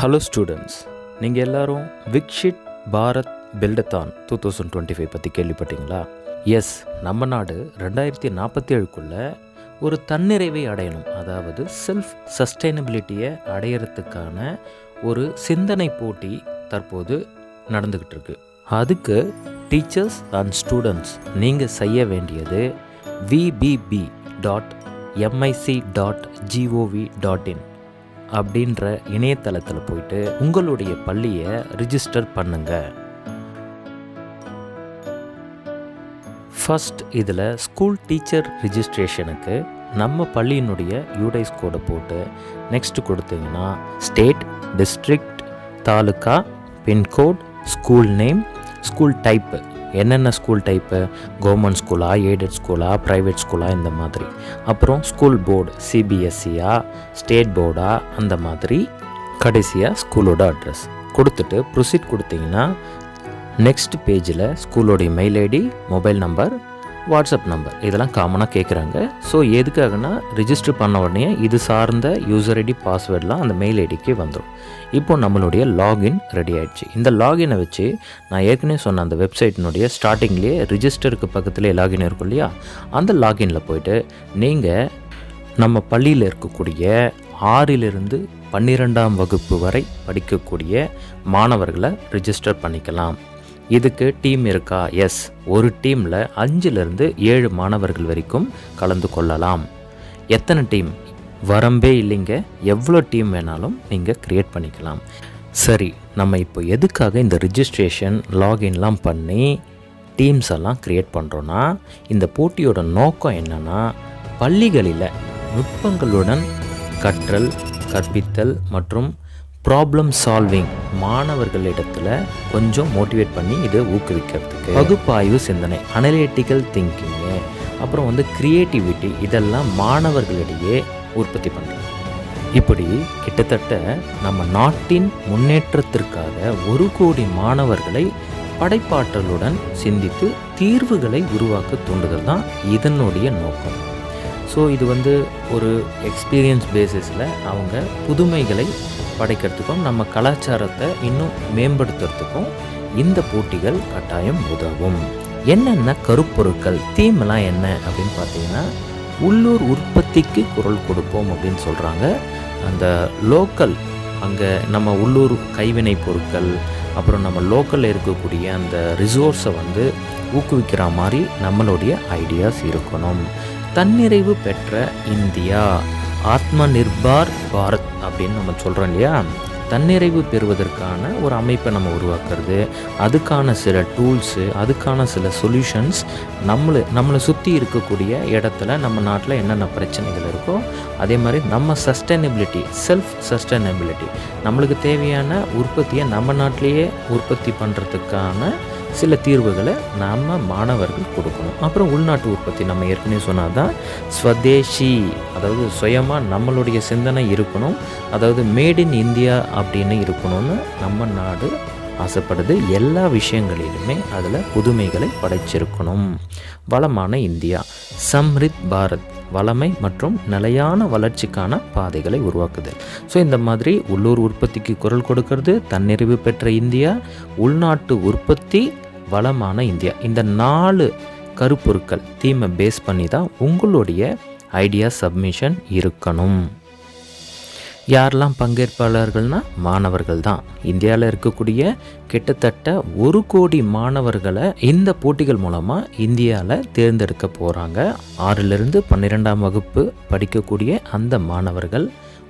Hello students நீங்கள் எல்லாரும் Viksit Bharat பில்டத்தான் two thousand twenty five பற்றி கேள்விப்பட்டீங்களா? எஸ் நம்ம நாடு ரெண்டாயிரத்தி நாற்பத்தி ஏழுக்குள்ளே ஒரு தன்னிறைவை அடையணும். அதாவது செல்ஃப் சஸ்டைனபிலிட்டியை அடையிறதுக்கான ஒரு சிந்தனை போட்டி தற்போது நடந்துக்கிட்டு இருக்கு அதுக்கு டீச்சர்ஸ் அண்ட் ஸ்டூடெண்ட்ஸ் நீங்கள் செய்ய வேண்டியது VBB dot MIC dot GOV dot in அப்படின்ற இணையதளத்தில் போயிட்டு உங்களுடைய பள்ளியை ரிஜிஸ்டர் பண்ணுங்க. ஃபஸ்ட் இதில் ஸ்கூல் டீச்சர் ரிஜிஸ்ட்ரேஷனுக்கு நம்ம பள்ளியினுடைய யூடைஸ் கோடை போட்டு நெக்ஸ்ட் கொடுத்தீங்கன்னா state district taluka pincode school name school type என்னென்ன ஸ்கூல் டைப்பு கவர்மெண்ட் ஸ்கூலா எய்டட் ஸ்கூலா ப்ரைவேட் ஸ்கூலா இந்த மாதிரி. அப்புறம் ஸ்கூல் போர்டு சிபிஎஸ்சியா ஸ்டேட் போர்டா அந்த மாதிரி கடைசியாக ஸ்கூலோட அட்ரஸ் கொடுத்துட்டு ப்ரொசீட் கொடுத்தீங்கன்னா நெக்ஸ்ட் பேஜில் ஸ்கூலோடைய mail ID mobile number WhatsApp number. இதெல்லாம் காமனாக கேட்குறாங்க ஸோ எதுக்காகனா ரிஜிஸ்டர் பண்ண உடனே இது சார்ந்த யூசர் ஐடி பாஸ்வேர்டெலாம் அந்த மெயில் ஐடிக்கு வந்துடும் இப்போ நம்மளுடைய லாகின் ரெடி ஆயிடுச்சு. இந்த லாகினை வச்சு நான் ஏற்கனவே சொன்ன அந்த வெப்சைட்டினுடைய ஸ்டார்டிங்லேயே ரிஜிஸ்டருக்கு பக்கத்துலேயே லாகின் இருக்கும் இல்லையா? அந்த லாகினில் போயிட்டு நீங்கள் நம்ம பள்ளியில் இருக்கக்கூடிய ஆறிலிருந்து பன்னிரெண்டாம் வகுப்பு வரை படிக்கக்கூடிய மாணவர்களை ரிஜிஸ்டர் பண்ணிக்கலாம். இதுக்கு டீம் இருக்கா? எஸ் ஒரு டீமில் அஞ்சுலேருந்து ஏழு மாணவர்கள் வரைக்கும் கலந்து கொள்ளலாம். எத்தனை டீம்? வரம்பே இல்லைங்க. எவ்வளோ டீம் வேணாலும் நீங்கள் க்ரியேட் பண்ணிக்கலாம். சரி நம்ம இப்போ எதுக்காக இந்த ரிஜிஸ்ட்ரேஷன் லாகின்லாம் பண்ணி டீம்ஸ் எல்லாம் க்ரியேட் பண்ணுறோன்னா இந்த போட்டியோட நோக்கம் என்னென்னா பள்ளிகளில் நுட்பங்களுடன் கற்றல் கற்பித்தல் மற்றும் ப்ராப்ளம் சால்விங் மாணவர்களிடத்தில் கொஞ்சம் மோட்டிவேட் பண்ணி இதை ஊக்குவிக்கிறதுக்கு. பகுப்பாய்வு சிந்தனை அனலிட்டிக்கல் திங்கிங்கு அப்புறம் வந்து க்ரியேட்டிவிட்டி இதெல்லாம் மாணவர்களிடையே உற்பத்தி பண்ணுறாங்க இப்படி கிட்டத்தட்ட நம்ம நாட்டின் முன்னேற்றத்திற்காக ஒரு கோடி மாணவர்களை படைப்பாற்றலுடன் சிந்தித்து தீர்வுகளை உருவாக்க தூண்டுதல் தான் இதனுடைய நோக்கம். ஸோ இது வந்து ஒரு எக்ஸ்பீரியன்ஸ் பேசிஸில் அவங்க புதுமைகளை படைக்கிறதுக்கும் நம்ம கலாச்சாரத்தை இன்னும் மேம்படுத்துறதுக்கும் இந்த போட்டிகள் கட்டாயம் உதவும். என்னென்ன கருப்பொருட்கள் தீமெல்லாம் என்ன அப்படின்னு பார்த்தீங்கன்னா உள்ளூர் உற்பத்திக்கு குரல் கொடுப்போம் அப்படின்னு சொல்கிறாங்க அந்த லோக்கல் அங்கே நம்ம உள்ளூர் கைவினை பொருட்கள் அப்புறம் நம்ம லோக்கலில் இருக்கக்கூடிய அந்த ரிசோர்ஸை வந்து ஊக்குவிக்கிற மாதிரி நம்மளுடைய ஐடியாஸ் இருக்கணும். தன்னிறைவு பெற்ற இந்தியா ஆத்ம நிர்பார் பாரத் அப்படின்னு நம்ம சொல்கிறோம் இல்லையா? தன்னிறைவு பெறுவதற்கான ஒரு அமைப்பை நம்ம உருவாக்குறது அதுக்கான சில டூல்ஸு அதுக்கான சில சொல்யூஷன்ஸ் நம்மளை நம்மளை சுற்றி இருக்கக்கூடிய இடத்துல நம்ம நாட்டில் என்னென்ன பிரச்சனைகள் இருக்கோ அதே மாதிரி நம்ம சஸ்டைனபிலிட்டி செல்ஃப் சஸ்டைனபிலிட்டி நம்மளுக்கு தேவையான உற்பத்தியை நம்ம நாட்டிலேயே உற்பத்தி பண்ணுறதுக்கான சில தீர்வுகளை நாம் மாணவர்கள் கொடுக்கணும். அப்புறம் உள்நாட்டு உற்பத்தி நம்ம ஏற்கனவே சொன்னால் தான் ஸ்வதேஷி அதாவது சுயமாக நம்மளுடைய சிந்தனை இருக்கணும். அதாவது மேட் இன் இந்தியா அப்படின்னு இருக்கணும்னு நம்ம நாடு ஆசைப்படுது. எல்லா விஷயங்களிலுமே அதில் புதுமைகளை படைச்சிருக்கணும். வளமான இந்தியா சம்ரித் பாரத் வளமை மற்றும் நிலையான வளர்ச்சிக்கான பாதைகளை உருவாக்குது. ஸோ இந்த மாதிரி உள்ளூர் உற்பத்திக்கு குரல் கொடுக்கறது தன்னிறைவு பெற்ற இந்தியா உள்நாட்டு உற்பத்தி வளமான இந்தியா. இந்த நாலு கருப்பொருட்கள் தீமை பேஸ் பண்ணி தான் உங்களுடைய ஐடியா சப்மிஷன் இருக்கணும். யாரெல்லாம் பங்கேற்பாளர்கள்னால் மாணவர்கள் தான் இந்தியாவில் இருக்கக்கூடிய கிட்டத்தட்ட ஒரு கோடி மாணவர்களை இந்த போட்டிகள் மூலமாக இந்தியாவில் தேர்ந்தெடுக்க போகிறாங்க ஆறிலிருந்து பன்னிரெண்டாம் வகுப்பு படிக்கக்கூடிய அந்த மாணவர்கள்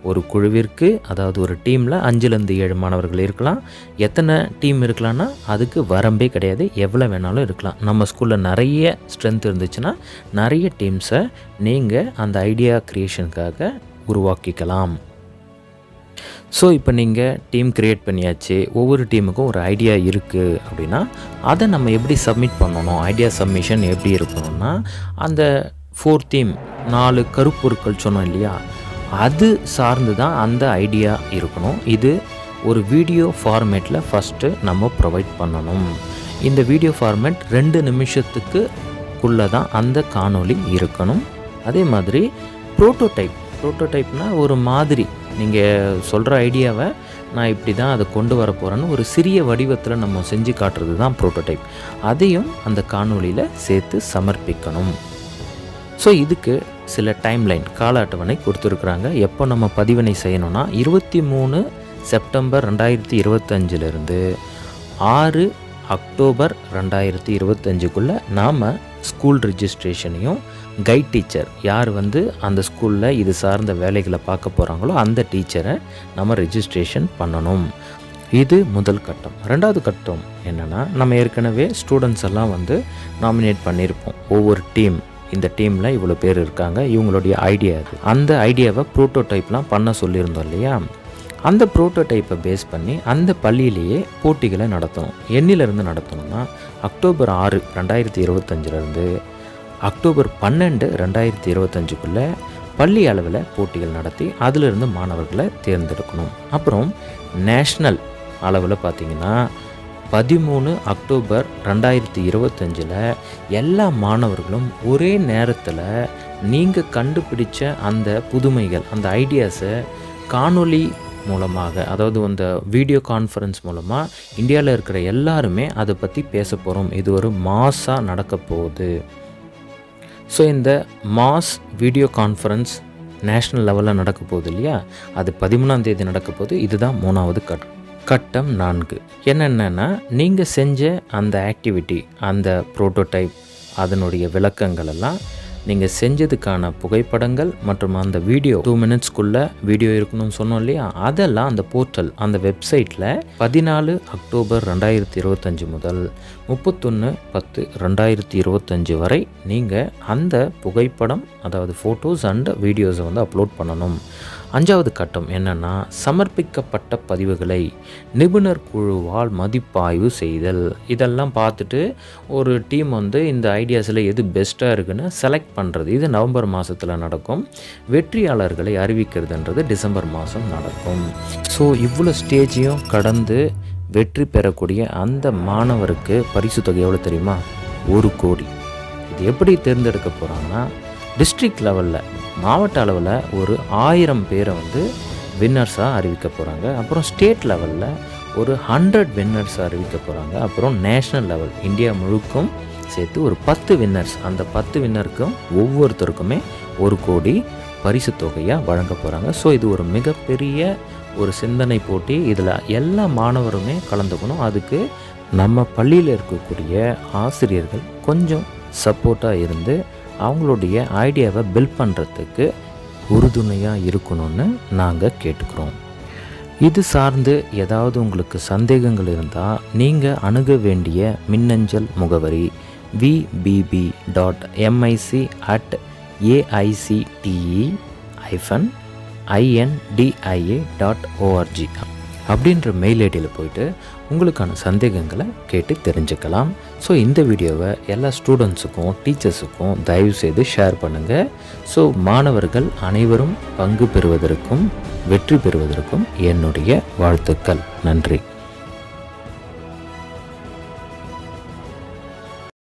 ஒரு குழுவிற்கு அதாவது ஒரு டீமில் அஞ்சுலேருந்து ஏழு மாணவர்கள் இருக்கலாம். எத்தனை டீம் இருக்கலாம்னா அதுக்கு வரம்பே கிடையாது. எவ்வளோ வேணாலும் இருக்கலாம். நம்ம ஸ்கூலில் நிறைய ஸ்ட்ரென்த் இருந்துச்சுன்னா நிறைய டீம்ஸை நீங்கள் அந்த ஐடியா க்ரியேஷனுக்காக உருவாக்கிக்கலாம். ஸோ இப்போ நீங்கள் டீம் க்ரியேட் பண்ணியாச்சு ஒவ்வொரு டீமுக்கும் ஒரு ஐடியா இருக்குது அப்படின்னா அதை நம்ம எப்படி சப்மிட் பண்ணணும் ஐடியா சப்மிஷன் எப்படி இருக்கணும்னா அந்த ஃபோர் தீம் நாலு கருப்பொருட்கள் சொன்னோம் இல்லையா அது சார்ந்து தான் அந்த ஐடியா இருக்கணும். இது ஒரு வீடியோ ஃபார்மேட்டில் ஃபஸ்ட்டு நம்ம ப்ரொவைட் பண்ணணும். இந்த வீடியோ ஃபார்மேட் ரெண்டு நிமிஷத்துக்குள்ளே தான் அந்த காணொளி இருக்கணும். அதே மாதிரி ப்ரோட்டோடைப் ப்ரோட்டோடைப்னால் ஒரு மாதிரி நீங்கள் சொல்கிற ஐடியாவை நான் இப்படி தான் அதை கொண்டு வர போகிறேன்னு ஒரு சிறிய வடிவத்தில் நம்ம செஞ்சு காட்டுறது தான் ப்ரோட்டோடைப் அதையும் அந்த காணொலியில் சேர்த்து சமர்ப்பிக்கணும். ஸோ இதுக்கு சில டைம்லைன் கால அட்டவணை கொடுத்துருக்குறாங்க. எப்போ நம்ம பதிவினை செய்யணும்னா இருபத்தி மூணு செப்டம்பர் ரெண்டாயிரத்தி இருபத்தஞ்சிலிருந்து ஆறு அக்டோபர் ரெண்டாயிரத்தி இருபத்தஞ்சுக்குள்ளே நாம் ஸ்கூல் ரிஜிஸ்ட்ரேஷனையும் கைட் டீச்சர் யார் வந்து அந்த ஸ்கூலில் இது சார்ந்த வேலைகளை பார்க்க போகிறாங்களோ அந்த டீச்சரை நம்ம ரிஜிஸ்ட்ரேஷன் பண்ணணும். இது முதல் கட்டம். ரெண்டாவது கட்டம் என்னென்னா நம்ம ஏற்கனவே ஸ்டூடெண்ட்ஸ் எல்லாம் வந்து நாமினேட் பண்ணியிருப்போம். ஒவ்வொரு டீம் இந்த டீமில் இவ்வளோ பேர் இருக்காங்க இவங்களுடைய ஐடியா அது அந்த ஐடியாவை ப்ரோட்டோடைப்லாம் பண்ண சொல்லியிருந்தோம் இல்லையா? அந்த ப்ரோட்டோடைப்பை பேஸ் பண்ணி அந்த பள்ளியிலேயே போட்டிகளை நடத்தணும். எண்ணிலிருந்து நடத்தணும்னா அக்டோபர் ஆறு ரெண்டாயிரத்தி இருபத்தஞ்சிலேருந்து அக்டோபர் பன்னெண்டு ரெண்டாயிரத்தி இருபத்தஞ்சுக்குள்ளே பள்ளி அளவில் போட்டிகள் நடத்தி அதிலிருந்து மாணவர்களை தேர்ந்தெடுக்கணும். அப்புறம் நேஷ்னல் அளவில் பார்த்திங்கன்னா பதிமூணு அக்டோபர் ரெண்டாயிரத்தி இருபத்தஞ்சில் எல்லா மாணவர்களும் ஒரே நேரத்தில் நீங்கள் கண்டுபிடிச்ச அந்த புதுமைகள் அந்த ஐடியாஸை காணொளி மூலமாக அதாவது அந்த வீடியோ கான்ஃபரன்ஸ் மூலமாக இந்தியாவில் இருக்கிற எல்லாருமே அதை பற்றி பேச போகிறோம் இது ஒரு மாஸாக நடக்க போகுது. ஸோ இந்த மாஸ் வீடியோ கான்ஃபரன்ஸ் நேஷ்னல் லெவலில் நடக்க போகுது இல்லையா? அது பதிமூணாம் தேதி நடக்க போகுது. இதுதான் மூணாவது கட் கட்டம் நான்கு. என்னென்னா நீங்கள் செஞ்ச அந்த ஆக்டிவிட்டி அந்த ப்ரோட்டோடைப் அதனுடைய விளக்கங்கள் எல்லாம் நீங்கள் செஞ்சதுக்கான புகைப்படங்கள் மற்றும் அந்த வீடியோ டூ மினிட்ஸ்க்குள்ளே வீடியோ இருக்கணும்னு சொன்னோம் இல்லையா? அதெல்லாம் அந்த போர்ட்டல் அந்த வெப்சைட்டில் பதினாலு அக்டோபர் ரெண்டாயிரத்தி இருபத்தஞ்சி முதல் முப்பத்தொன்று பத்து ரெண்டாயிரத்தி இருபத்தஞ்சி வரை நீங்கள் அந்த புகைப்படம் அதாவது ஃபோட்டோஸ் அண்ட் வீடியோஸை வந்து அப்லோட் பண்ணணும். அஞ்சாவது கட்டம் என்னென்னா சமர்ப்பிக்கப்பட்ட பதிவுகளை நிபுணர் குழுவால் மதிப்பாய்வு செய்தல். இதெல்லாம் பார்த்துட்டு ஒரு டீம் வந்து இந்த ஐடியாஸில் எது பெஸ்ட்டாக இருக்குன்னு செலக்ட் பண்ணுறது இது நவம்பர் மாதத்தில் நடக்கும். வெற்றியாளர்களை அறிவிக்கிறதுன்றது டிசம்பர் மாதம் நடக்கும். ஸோ இவ்வளோ ஸ்டேஜையும் கடந்து வெற்றி பெறக்கூடிய அந்த மாணவருக்கு பரிசு தொகை எவ்வளோ தெரியுமா? ஒரு கோடி. இது எப்படி தேர்ந்தெடுக்க போகிறாங்கன்னா டிஸ்ட்ரிக்ட் லெவலில் மாவட்ட அளவில் ஒரு ஆயிரம் பேரை வந்து வின்னர்ஸாக அறிவிக்க போகிறாங்க அப்புறம் ஸ்டேட் லெவலில் ஒரு ஹண்ட்ரட் வின்னர்ஸ் அறிவிக்க போகிறாங்க அப்புறம் நேஷ்னல் லெவல் இந்தியா முழுக்கும் சேர்த்து ஒரு பத்து வின்னர்ஸ் அந்த பத்து வின்னருக்கும் ஒவ்வொருத்தருக்குமே ஒரு கோடி பரிசு தொகையாக வழங்க போகிறாங்க ஸோ இது ஒரு மிகப்பெரிய ஒரு சிந்தனை போட்டி. இதில் எல்லா மாணவருமே கலந்துக்கணும். அதுக்கு நம்ம பள்ளியில் இருக்கக்கூடிய ஆசிரியர்கள் கொஞ்சம் சப்போர்ட்டாக இருந்து அவங்களுடைய ஐடியாவை பில்ட் பண்ணுறதுக்கு உறுதுணையாக இருக்கணும்னு நாங்கள் கேட்டுக்கிறோம். இது சார்ந்து ஏதாவது உங்களுக்கு சந்தேகங்கள் இருந்தால் நீங்கள் அணுக வேண்டிய மின்னஞ்சல் முகவரி VBB dot MIC at AICTE hyphen I N D I A dot ORG அப்படின்ற மெயில் ஐடியில் போயிட்டு உங்களுக்கான சந்தேகங்களை கேட்டு தெரிஞ்சுக்கலாம். ஸோ இந்த வீடியோவை எல்லா ஸ்டூடெண்ட்ஸுக்கும் டீச்சர்ஸுக்கும் தயவு செய்து ஷேர் பண்ணுங்கள் ஸோ மாணவர்கள் அனைவரும் பங்கு பெறுவதற்கும் வெற்றி பெறுவதற்கும் என்னுடைய வாழ்த்துக்கள். நன்றி.